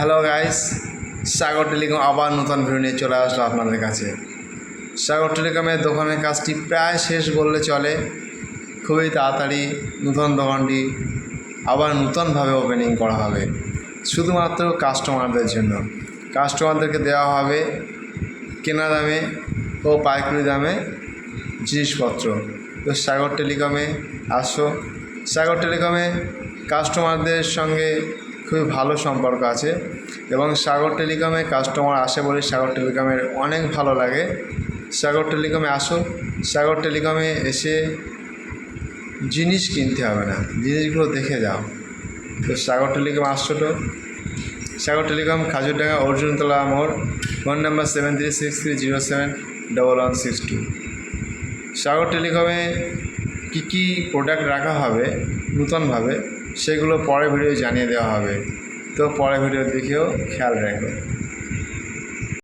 Hello guys সাগর telecom আবার নতুন video নিয়ে চলে আসলো আপনাদের কাছে। সাগর টেলিকমের দোকানের কাজটি প্রায় শেষ বললে চলে। খুবই তাড়াতাড়ি নতুন দোকানটি আবার নতুনভাবে ওপেনিং করা হবে। শুধুমাত্র কাস্টমারদের জন্য। কাস্টমারদেরকে দেওয়া হবে কেনা দামে ও পাইকারি দামে জিনিসপত্র। তো সাগর টেলিকমে আসো। সাগর টেলিকমে কাস্টমারদের সঙ্গে খুবই ভালো সম্পর্ক আছে এবং সাগর টেলিকমে কাস্টমার আসে বলে সাগর টেলিকমের অনেক ভালো লাগে। সাগর টেলিকমে আসো, সাগর টেলিকমে এসে জিনিস কিনতে হবে না, জিনিসগুলো দেখে যাও। তো সাগর টেলিকম আসছো তো? সাগর টেলিকম খাজুরডাঙ্গা অর্জুনতলা মোড়, phone number seven three six three zero seven double one six two Sagar টেলিকমে কী কী প্রোডাক্ট রাখা হবে, নূতনভাবে, সেগুলো পরের ভিডিও জানিয়ে দেওয়া হবে। তো পরের ভিডিও দেখেও খেয়াল রাখবে